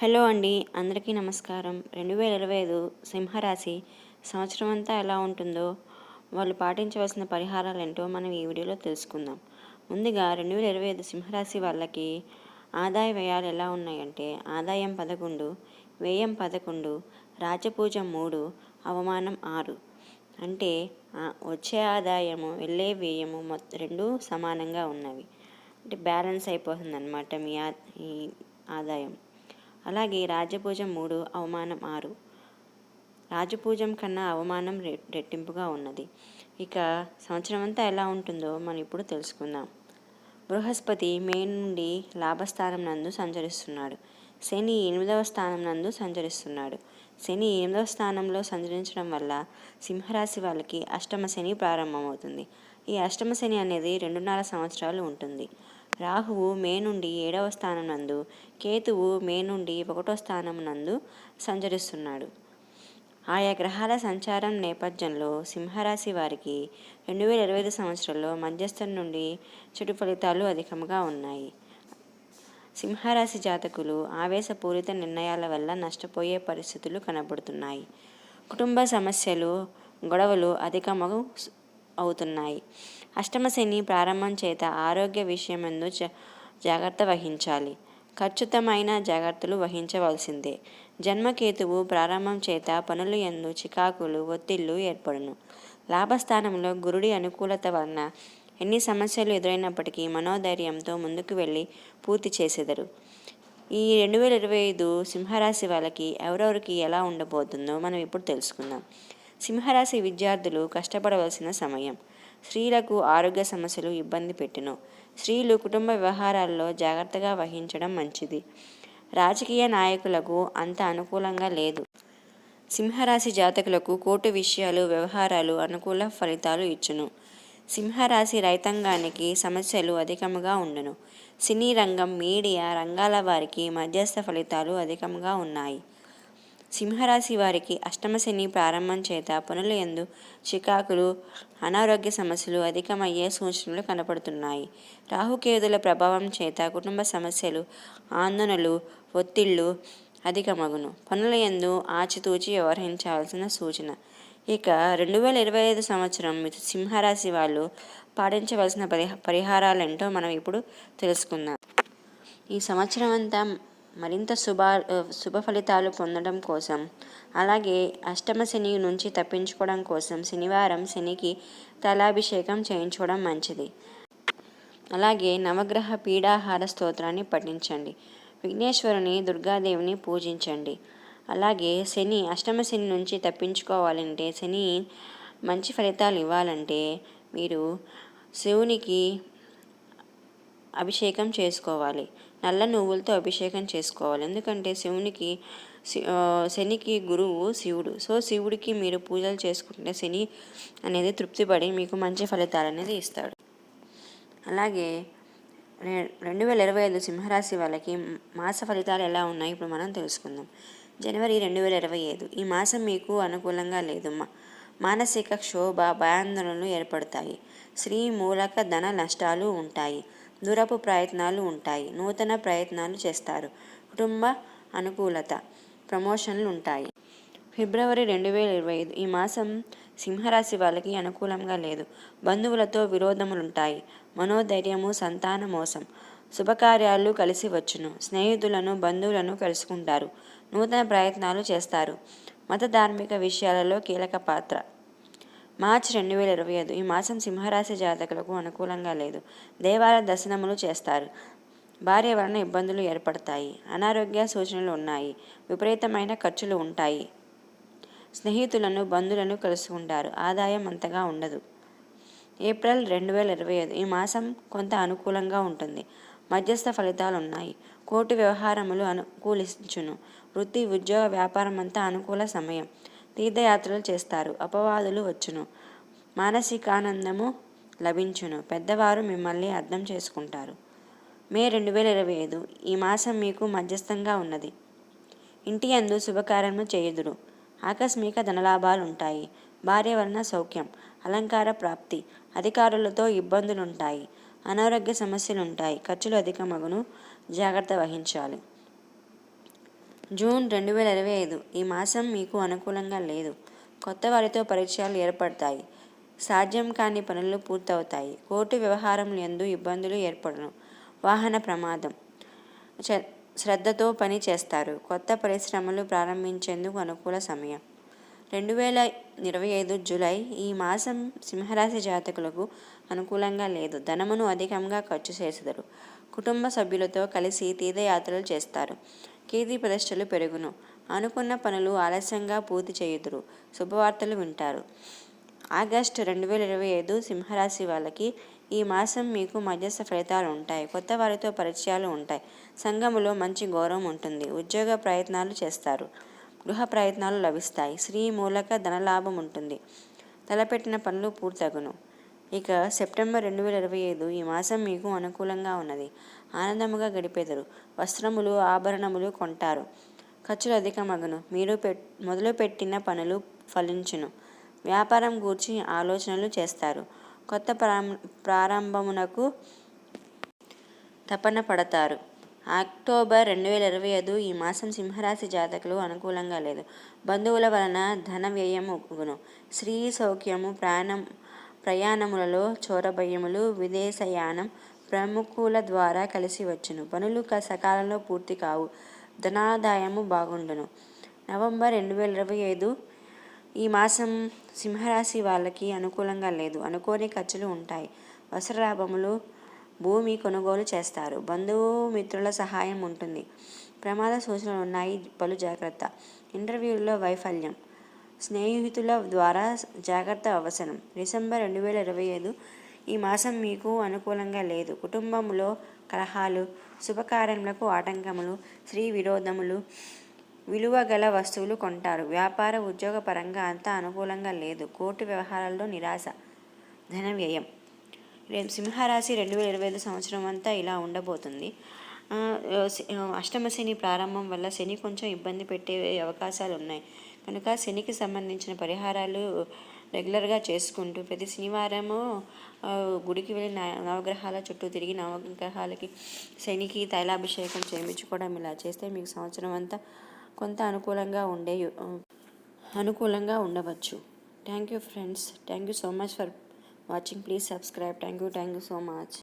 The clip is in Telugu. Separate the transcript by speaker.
Speaker 1: హలో అండి అందరికీ నమస్కారం. రెండు వేల ఇరవై ఐదు సింహరాశి సంవత్సరం అంతా ఎలా ఉంటుందో వాళ్ళు పాటించవలసిన పరిహారాలు ఏంటో మనం ఈ వీడియోలో తెలుసుకుందాం. ముందుగా రెండు వేల ఇరవై ఐదు సింహరాశి వాళ్ళకి ఆదాయ వ్యయాలు ఎలా ఉన్నాయంటే ఆదాయం పదకొండు వ్యయం పదకొండు రాజపూజ మూడు అవమానం ఆరు. అంటే వచ్చే ఆదాయము వెళ్ళే వ్యయము మొత్తం రెండు సమానంగా ఉన్నవి. అంటే బ్యాలెన్స్ అయిపోతుంది అనమాట మీ ఆ ఈ ఆదాయం. అలాగే రాజపూజం మూడు అవమానం ఆరు. రాజపూజం కన్నా అవమానం రె రెట్టింపుగా ఉన్నది. ఇక సంవత్సరం అంతా ఎలా ఉంటుందో మనం ఇప్పుడు తెలుసుకుందాం. బృహస్పతి మే నుండి లాభస్థానం నందు సంచరిస్తున్నాడు. శని ఎనిమిదవ స్థానం నందు సంచరిస్తున్నాడు. శని ఎనిమిదవ స్థానంలో సంచరించడం వల్ల సింహరాశి వాళ్ళకి అష్టమ శని ప్రారంభమవుతుంది. ఈ అష్టమ శని అనేది రెండున్నర సంవత్సరాలు ఉంటుంది. రాహువు మే నుండి ఏడవ స్థానం నందు కేతువు మే నుండి ఒకటో స్థానం నందు సంచరిస్తున్నాడు. ఆయా గ్రహాల సంచారం నేపథ్యంలో సింహరాశి వారికి రెండు వేల ఇరవై ఐదు సంవత్సరంలో మధ్యస్థం నుండి చెడు ఫలితాలు అధికంగా ఉన్నాయి. సింహరాశి జాతకులు ఆవేశపూరిత నిర్ణయాల వల్ల నష్టపోయే పరిస్థితులు కనబడుతున్నాయి. కుటుంబ సమస్యలు గొడవలు అధికము అవుతున్నాయి. అష్టమశని ప్రారంభం చేత ఆరోగ్య విషయమందు జాగ్రత్త వహించాలి. ఖచ్చితమైన జాగ్రత్తలు వహించవలసిందే. జన్మకేతువు ప్రారంభం చేత పనులు ఎందు చికాకులు ఒత్తిళ్ళు ఏర్పడును. లాభస్థానంలో గురుడి అనుకూలత వలన ఎన్ని సమస్యలు ఎదురైనప్పటికీ మనోధైర్యంతో ముందుకు వెళ్ళి పూర్తి చేసెదరు. ఈ రెండు వేల ఇరవై ఐదు సింహరాశి వాళ్ళకి ఎవరెవరికి ఎలా ఉండబోతుందో మనం ఇప్పుడు తెలుసుకుందాం. సింహరాశి విద్యార్థులు కష్టపడవలసిన సమయం. స్త్రీలకు ఆరోగ్య సమస్యలు ఇబ్బంది పెట్టును. స్త్రీలు కుటుంబ వ్యవహారాల్లో జాగ్రత్తగా వహించడం మంచిది. రాజకీయ నాయకులకు అంత అనుకూలంగా లేదు. సింహరాశి జాతకులకు కోర్టు విషయాలు వ్యవహారాలు అనుకూల ఫలితాలు ఇచ్చును. సింహరాశి రైతాంగానికి సమస్యలు అధికముగా ఉండను. సినీ రంగం మీడియా రంగాల వారికి మధ్యస్థ ఫలితాలు అధికంగా ఉన్నాయి. సింహరాశి వారికి అష్టమశని ప్రారంభం చేత పనుల ఎందు చికాకులు అనారోగ్య సమస్యలు అధికమయ్యే సూచనలు కనపడుతున్నాయి. రాహుకేతుల ప్రభావం చేత కుటుంబ సమస్యలు ఆందోళనలు ఒత్తిళ్ళు అధికమగును. పనుల ఎందు ఆచితూచి వ్యవహరించాల్సిన సూచన. ఇక రెండు వేల ఇరవై ఐదు సంవత్సరం సింహరాశి వాళ్ళు పాటించవలసిన పరిహ పరిహారాలేంటో మనం ఇప్పుడు తెలుసుకుందాం. ఈ సంవత్సరం అంతా మరింత శుభ శుభ ఫలితాలు పొందడం కోసం అలాగే అష్టమ శని నుంచి తప్పించుకోవడం కోసం శనివారం శనికి తలాభిషేకం చేయించుకోవడం మంచిది. అలాగే నవగ్రహ పీడాహార స్తోత్రాన్ని పఠించండి. విఘ్నేశ్వరుని దుర్గాదేవిని పూజించండి. అలాగే శని అష్టమ శని నుంచి తప్పించుకోవాలంటే శని మంచి ఫలితాలు ఇవ్వాలంటే మీరు శివునికి అభిషేకం చేసుకోవాలి. నల్ల నువ్వులతో అభిషేకం చేసుకోవాలి. ఎందుకంటే శివునికి శనికి గురువు శివుడు. సో శివుడికి మీరు పూజలు చేసుకుంటే శని అనేది తృప్తిపడి మీకు మంచి ఫలితాలు అనేది ఇస్తాడు. అలాగే రె- రెండు వేల ఇరవై ఐదు సింహరాశి వాళ్ళకి మాస ఫలితాలు ఎలా ఉన్నాయి ఇప్పుడు మనం తెలుసుకుందాం. జనవరి రెండు వేల ఇరవై ఐదు. ఈ మాసం మీకు అనుకూలంగా లేదు. మా మానసిక క్షోభ భయాందోళనలు ఏర్పడతాయి. స్త్రీ మూలక ధన నష్టాలు ఉంటాయి. దూరపు ప్రయత్నాలు ఉంటాయి. నూతన ప్రయత్నాలు చేస్తారు. కుటుంబ అనుకూలత ప్రమోషన్లు ఉంటాయి. ఫిబ్రవరి రెండు వేల ఇరవై ఐదు ఈ మాసం సింహరాశి వాళ్ళకి అనుకూలంగా లేదు. బంధువులతో విరోధములుంటాయి. మనోధైర్యము సంతాన మోసం శుభకార్యాలు కలిసి వచ్చును. స్నేహితులను బంధువులను కలుసుకుంటారు. నూతన ప్రయత్నాలు చేస్తారు. మత ధార్మిక విషయాలలో కీలక పాత్ర మార్చి రెండు వేల ఇరవై ఐదు. ఈ మాసం సింహరాశి జాతకులకు అనుకూలంగా లేదు. దేవాలయ దర్శనములు చేస్తారు. భార్య వలన ఇబ్బందులు ఏర్పడతాయి. అనారోగ్య సూచనలు ఉన్నాయి. విపరీతమైన ఖర్చులు ఉంటాయి. స్నేహితులను బంధువులను కలుసుకుంటారు. ఆదాయం అంతగా ఉండదు. ఏప్రిల్ రెండు వేల ఇరవై ఐదు. ఈ మాసం కొంత అనుకూలంగా ఉంటుంది. మధ్యస్థ ఫలితాలు ఉన్నాయి. కోర్టు వ్యవహారములు అనుకూలించును. వృత్తి ఉద్యోగ వ్యాపారం అంతా అనుకూల సమయం. తీర్థయాత్రలు చేస్తారు. అపవాదులు వచ్చును. మానసికానందము లభించును. పెద్దవారు మిమ్మల్ని అర్థం చేసుకుంటారు. మే రెండు వేల ఇరవై ఐదు. ఈ మాసం మీకు మధ్యస్థంగా ఉన్నది. ఇంటి అందు శుభకార్యము చేయుదురు. ఆకస్మిక ధనలాభాలు ఉంటాయి భార్య వలన సౌఖ్యం అలంకార ప్రాప్తి అధికారులతో ఇబ్బందులుంటాయి. అనారోగ్య సమస్యలు ఉంటాయి ఖర్చులు అధికమగును. జాగ్రత్త వహించాలి. జూన్ రెండు వేల ఇరవై ఐదు. ఈ మాసం మీకు అనుకూలంగా లేదు. కొత్త వారితో పరిచయాలు ఏర్పడతాయి. సాధ్యం కాని పనులు పూర్తవుతాయి. కోర్టు వ్యవహారములు ఎందు ఇబ్బందులు ఏర్పడను. వాహన ప్రమాదం. శ్రద్ధతో పని చేస్తారు. కొత్త పరిశ్రమలు ప్రారంభించేందుకు అనుకూల సమయం. రెండు వేల ఇరవై ఐదు జూలై ఈ మాసం సింహరాశి జాతకులకు అనుకూలంగా లేదు. ధనమును అధికంగా ఖర్చు చేసెదరు. కుటుంబ సభ్యులతో కలిసి తీర్థయాత్రలు చేస్తారు. కీర్తి ప్రతిష్టలు పెరుగును. అనుకున్న పనులు ఆలస్యంగా పూర్తి చేయుదురు. శుభవార్తలు వింటారు. ఆగస్టు రెండు వేల ఇరవై ఐదు సింహరాశి వాళ్ళకి ఈ మాసం మీకు మధ్యస్థ ఫలితాలు ఉంటాయి. కొత్త వారితో పరిచయాలు ఉంటాయి. సంఘములో మంచి గౌరవం ఉంటుంది. ఉద్యోగ ప్రయత్నాలు చేస్తారు. గృహ ప్రయత్నాలు లభిస్తాయి. స్త్రీ మూలక ధనలాభం ఉంటుంది. తలపెట్టిన పనులు పూర్తగును. ఇక సెప్టెంబర్ రెండు వేల ఇరవై ఐదు ఈ మాసం మీకు అనుకూలంగా ఉన్నది. ఆనందముగా గడిపేదరు. వస్త్రములు ఆభరణములు కొంటారు. ఖర్చులు అధికమగును. మీరు పెట్ మొదలుపెట్టిన పనులు ఫలించును. వ్యాపారం గూర్చి ఆలోచనలు చేస్తారు. కొత్త ప్రారం ప్రారంభమునకు తపన పడతారు. అక్టోబర్ రెండు వేల ఇరవై ఐదు ఈ మాసం సింహరాశి జాతకులు అనుకూలంగా లేదు. బంధువుల వలన ధన వ్యయం ఒగ్గును స్త్రీ సౌఖ్యము ప్రయాణం ప్రయాణములలో చోరభయములు విదేశయానం ప్రముఖుల ద్వారా కలిసి వచ్చును. పనులు క- సకాలంలో పూర్తి కావు. ధనాదాయము బాగుండును. నవంబర్ రెండు వేల ఇరవై ఐదు ఈ మాసం సింహరాశి వాళ్ళకి అనుకూలంగా లేదు. అనుకోని ఖర్చులు ఉంటాయి. వస్త్రలాభములు భూమి కొనుగోలు చేస్తారు. బంధువు మిత్రుల సహాయం ఉంటుంది. ప్రమాద సూచనలు ఉన్నాయి. పలు జాగ్రత్త. ఇంటర్వ్యూల్లో వైఫల్యం. స్నేహితుల ద్వారా జాగ్రత్త అవసరం. డిసెంబర్ రెండు వేల ఇరవై ఐదు ఈ మాసం మీకు అనుకూలంగా లేదు. కుటుంబంలో కలహాలు శుభకార్యములకు ఆటంకములు స్త్రీ విరోధములు విలువ గల వస్తువులు కొంటారు. వ్యాపార ఉద్యోగ పరంగా అంతా అనుకూలంగా లేదు. కోర్టు వ్యవహారాల్లో నిరాశ ధన వ్యయం. సింహరాశి రెండు వేల ఇరవై ఐదు సంవత్సరం అంతా ఇలా ఉండబోతుంది. అష్టమ శని ప్రారంభం వల్ల శని కొంచెం ఇబ్బంది పెట్టే అవకాశాలు ఉన్నాయి కనుక శనికి సంబంధించిన పరిహారాలు రెగ్యులర్గా చేసుకుంటూ ప్రతి శనివారము గుడికి వెళ్ళి నవగ్రహాల చుట్టూ తిరిగి నవగ్రహాలకి శనికి తైలాభిషేకం చేయించుకోవడం ఇలా చేస్తే మీకు సంవత్సరం అంతా కొంత అనుకూలంగా ఉండే అనుకూలంగా ఉండవచ్చు. Thank you friends thank you so much for watching please subscribe thank you thank you so much